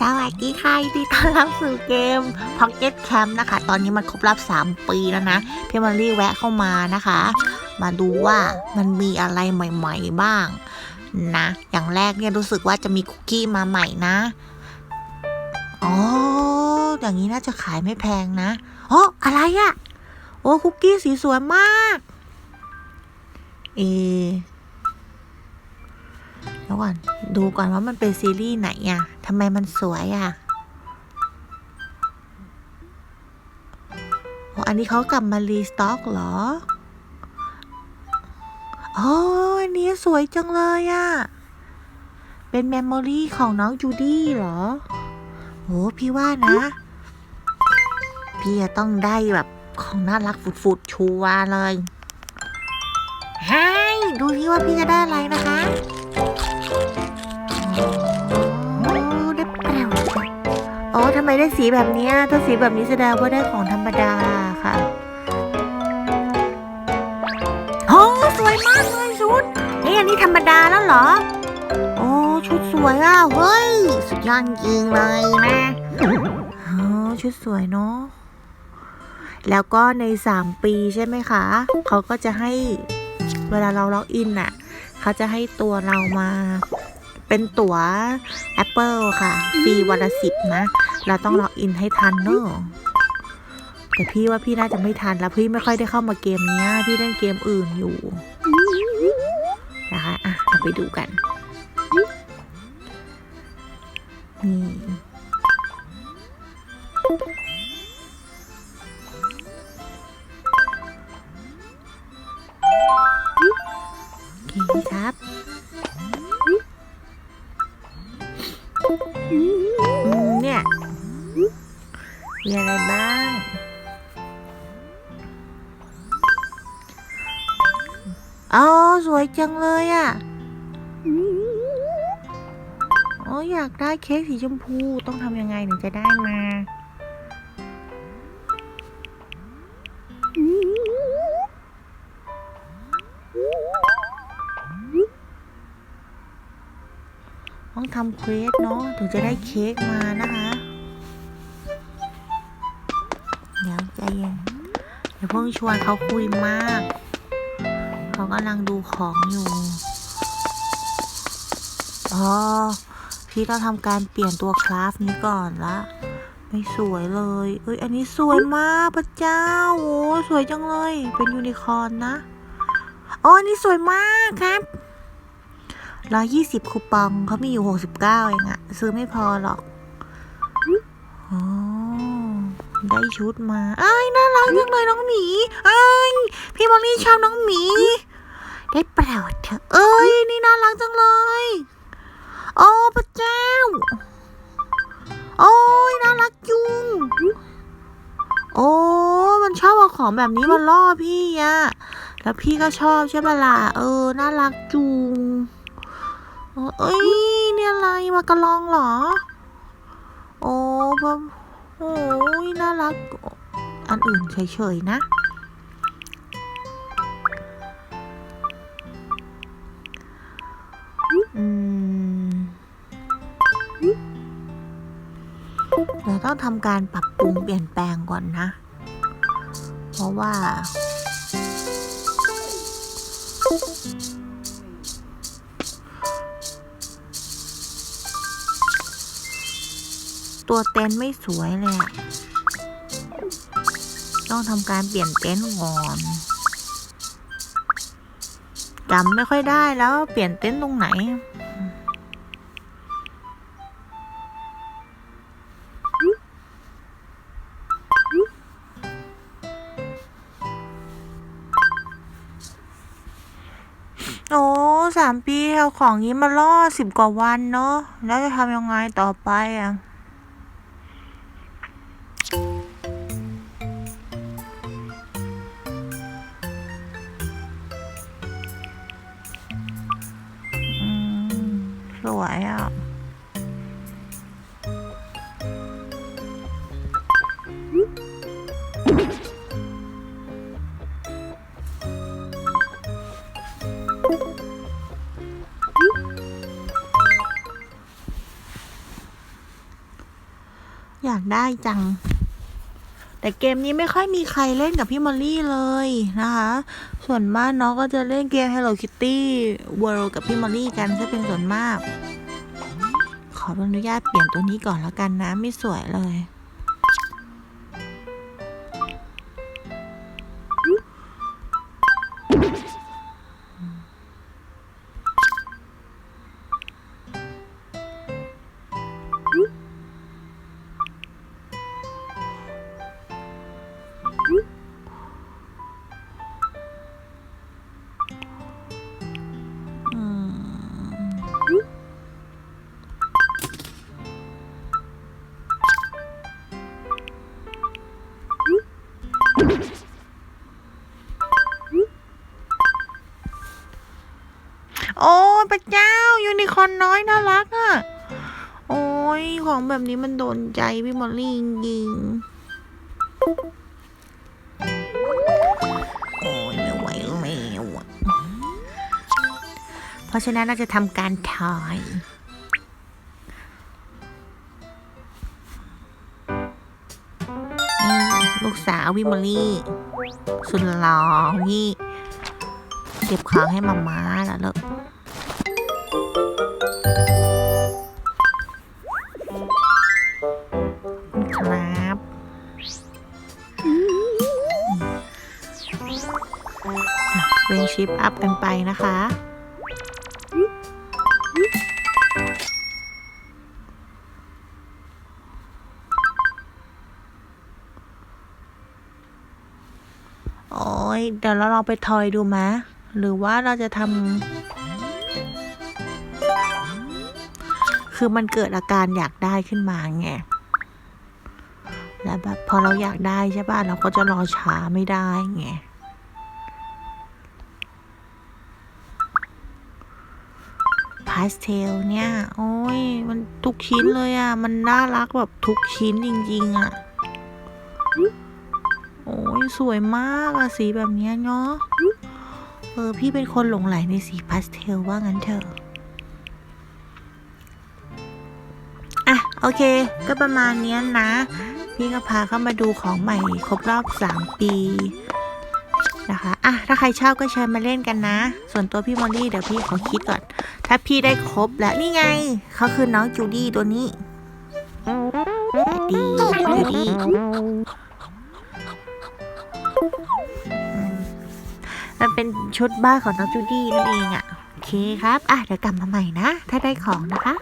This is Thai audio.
สวัสดีค่ะยินดีต้อนรับสู่เกม Pocket Camp นะคะ ตอนนี้มันครบรอบ 3 ปีแล้วนะพี่มารีแวะเข้ามานะคะ มาดูว่ามันมีอะไรใหม่ ๆ บ้างนะ อย่างแรกเนี่ยรู้สึกว่าจะมีคุกกี้มาใหม่นะอ๋ออย่างนี้น่าจะขายไม่แพงนะอ๋ออะไรอะโอ้คุกกี้สีสวยมาก เอ เดี๋ยวก่อน ดูก่อนว่ามันเป็นซีรีส์ไหนอะทำไมมันสวยอะโอ้อันนี้เขากลับมารีสต็อกเหรออ๋ออันนี้สวยจังเลยอะเป็นเมมโมรีของน้องจูดี้เหรอโหพี่ว่านะ พี่จะต้องได้แบบของน่ารักฝุดๆ ชัวร์เลยไฮ้ดูที่ว่าพี่จะได้อะไรนะคะ ไมได้สีแบบนี้ถ้าสีแบบนี้แสดงว่าได้ของธรรมดาค่ะโอ้สวยมากเลยชุดนี่อันนี้ธรรมดาแล้วเหรอ โอ้ชุดสวยอะเฮ้ย สุดยอดจริงเลยนะโอ้ชุดสวยเนาะแล้วก็ใน 3 ปีใช่ไหมคะ เขาก็จะให้เวลาเราล็อกอินน่ะ เขาจะให้ตัวเรามา เป็นตั๋ว Apple ค่ะ ฟรีวันละสิบนะ เราต้องล็อกอินให้ทันเนอะแต่พี่ว่าพี่น่าจะไม่ทันแล้วพี่ไม่ค่อยได้เข้ามาเกมนี้พี่เล่นเกมอื่นอยู่นะคะอะเราไปดูกันนี่ เนี่ย มีอะไรบ้าง อ๋อ สวยจังเลยอะ่ะ อ๋อ อยากได้เค้กสีชมพู ต้องทำยังไงถึงจะได้มา ทำเควสเนาะถึงจะได้เค้กมานะคะเดี๋ยวใจเย็นเดี๋ยวเพิ่งชวนเขาคุยมาก เขากำลังดูของอยู่อ๋อพี่ต้องทำการเปลี่ยนตัวคราฟนี้ก่อนละไม่สวยเลย เอ้ยอันนี้สวยมากพระเจ้าโอ้สวยจังเลย เป็นยูนิคอร์นนะอ๋ออันนี้สวยมากครับ ร้อยยี่สิบคูปองเขามีอยู่หกสิบเก้าเองอะซื้อไม่พอหรอกอ๋อได้ชุดมาเอ้ยน่ารักจังเลยน้องหมี เอ้ยพี่บอลลี่ชอบน้องหมี ได้เปล่าเถอะเอ้ยนี่น่ารักจังเลย โอ้พระเจ้า โอ้ยน่ารักจุงโอ้มันชอบเอาของแบบนี้มาล่อพี่อะแล้วพี่ก็ชอบใช่ปะล่ะเออ น่ารักจุง เอ้ยเนี่ยอะไรมากระลองเหรอ โอ้แบบโอ้ยน่ารัก อันอื่นเฉยๆนะ อืมเดี๋ยวต้องทำการปรับปรุงเปลี่ยนแปลงก่อนนะ เพราะว่า ตัวเต็นท์ไม่สวยเลยอะต้องทำการเปลี่ยนเต็นท์ก่อนจำไม่ค่อยได้แล้วเปลี่ยนเต็นท์ตรงไหน โอ้สามปีเอาของนี้มาล่อสิบกว่าวันเนาะแล้วจะทำยังไงต่อไปอะ อยากได้จัง แต่เกมนี้ไม่ค่อยมีใครเล่นกับพี่มอลลี่เลยนะคะ ส่วนมากน้องก็จะเล่นเกม Hello Kitty World กับพี่มอลลี่กันซะเป็นส่วนมาก ขออนุญาตเปลี่ยนตัวนี้ก่อนแล้วกันนะ ไม่สวยเลยอื โอ้ยพระเจ้า ยูนิคอนน้อยน่ารักอะ่ะ โอ้ยของแบบนี้มันโดนใจพี่มอลลี่จริงโอ้ยไม่ไหวแล้วอะเพราะฉะนั้นเราจะทำการถ่าย ลูกสาววิมอลลี่สุดหล่อนี่เก็บของให้มาม่าแล้วลูกครับเวนชิปอัพกันไปนะคะ ยเดี๋ยวเราลองไปทอยดูไหมหรือว่าเราจะทำคือมันเกิดอาการอยากได้ขึ้นมาไงแล้วแบบพอเราอยากได้ใช่ป่ะเราก็จะรอช้าไม่ได้ไงพาสเทลเนี่ย โอ้ย มันทุกชิ้นเลยอะ มันน่ารักแบบทุกชิ้นจริง ๆอะ โอ้ยสวยมากอะสีแบบนี้เนาะเออพี่เป็นคนหลงไหลในสีพาสเทลว่างั้นเถอะอะโอเค ก็ประมาณนี้นะ พี่ก็พาเข้ามาดูของใหม่ครบรอบ 3 ปีนะคะอะถ้าใครชอบก็เชิญมาเล่นกันนะ ส่วนตัวพี่มอลลี่เดี๋ยวพี่ขอคิดก่อน ถ้าพี่ได้ครบแล้วนี่ไง เขาคือน้องจูดี้ตัวนี้ดีจูดี้ มันเป็นชุดบ้านของน้องจูดี้นั่นเองอะ่ะ โอเคครับ อะ เดี๋ยวกลับมาใหม่นะ ถ้าได้ของนะคะ